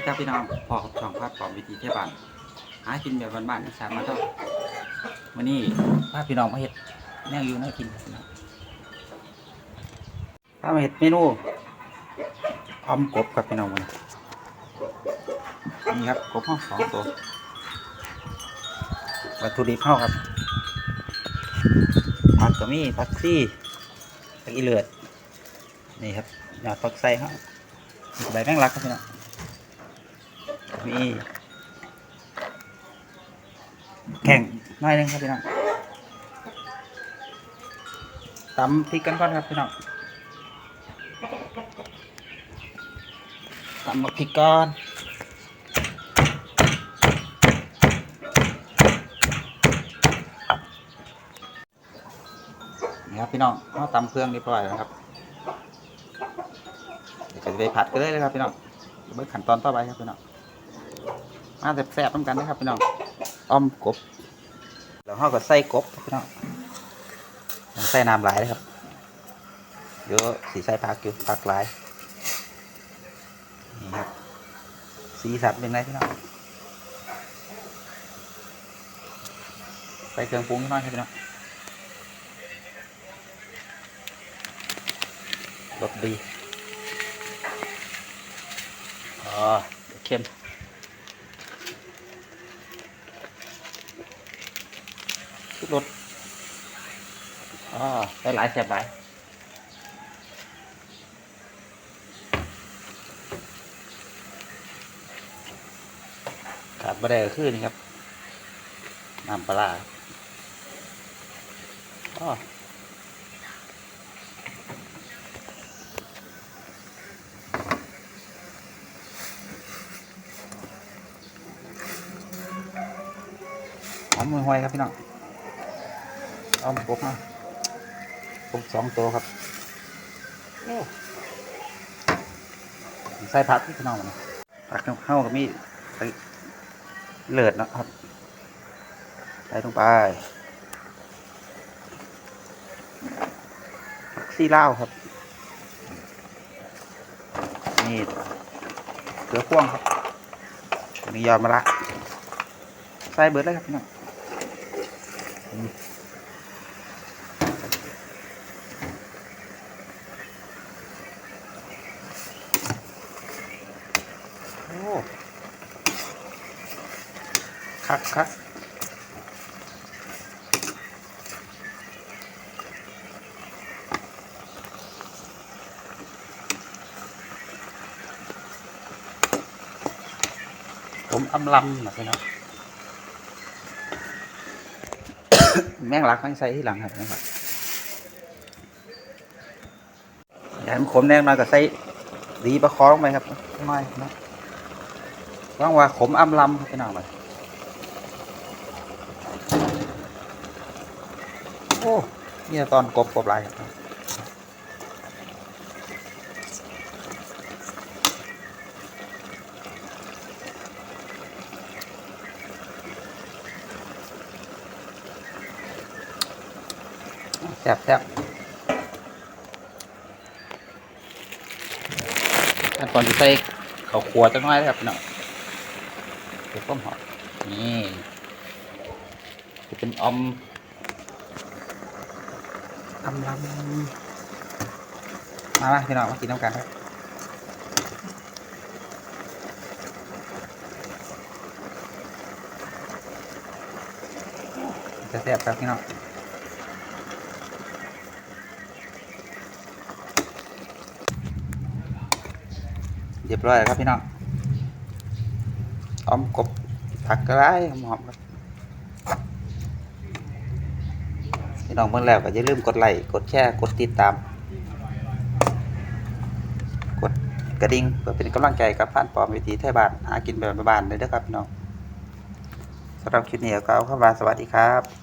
ดีครับพี่น้องพอกับช่องภาพปลอมวิธีเที่ยวบ้านหากินแบบบ้านๆอีสานมาเท่าวันนี้พาพพี่น้องมาเห็ดแนวอยู่น่ากินครับพี่น้องพามาเห็ดเมนูอมกบครับพี่น้องวันนี้นี่ครับกบห้องสองตัววัตถุดิบเข้าครับผักก็มีผักซี่ผักอีเลือดนี่ครับยอดผักไส้ครับใบแมงลักครับพี่น้อง มีแข่งน้อยนึงครับพี่น้องตำพริกกันก่อนครับพี่น้องตำบักพริกก่อนนี่ครับพี่น้องเราตำเครื่องเรียบร้อยแล้วครับเดี๋ยวจะไปผัดกันเลยเลยครับพี่น้องเบิ่งขั้นตอนต่อไปครับพี่น้อง มาแซ่บๆต้องกันนะครับพี่น้องอ้อมกบแล้วเราก็ใส่กบพี่น้องต้องใส่น้ำหลายนะครับเดี๋ยวสีใส่ผักอยู่ผักหลายนี่ครับสีสันเป็นไงพี่น้องใส่เครื่องปรุงนิดหน่อยครับพี่น้องรสดีอ๋อเดี๋ยวเค็ม ชุดรถอ๋อได้หลายแสบหลายขาดบะได้ก็คือนี่ครับ น้ำปลาอ๋อหอมห่วยครับพี่น้อง เอามาปกนะปกสองตัวครับใส่ผักที่พี่น้องมันผักเข้ากับมีใส่เลือดนะครับใส่ลงไปผักซี่เล่าครับ นี่เกลือพ่วงครับนนี้ยอดมะระใส่เบิดเลยครับพี่น้อง คักคักผมอำลำนะพี่น้องแม่งรักแม่งใส่ที่หลังครับนะครับอย่าให้มันขมแน่นอนก็ใส่ดีประคองไปครับไม่นะ ว่างว่าขมอำลำครับพี่น้องเลยโอ้นี่ตอนกบกบลายครับแซ่บแซ่บขั้นตอนที่ใส่ข้าวขัวจังน้อยนะครับพี่น้อง เดี๋ยวต้มหอมนี่จะเป็นอมอำลำมามาพี่น้องมากินน้ำกันครับจะแซ่บครับพี่น้องเรียบร้อยแล้วครับพี่น้อง อมกบผักกระไรหอมครับพี่น้องเมื่อแล้วก็อย่าลืมกดไลค์กดแชร์กดติดตาม กดกระดิ่งเพื่อเป็นกำลังใจกับผ่านปอมวิธีไทยบ้านหากินแบบบ้านเลยนะครับพี่น้องสำหรับคลิปนี้ก็เอาเข้ามาสวัสดีครับ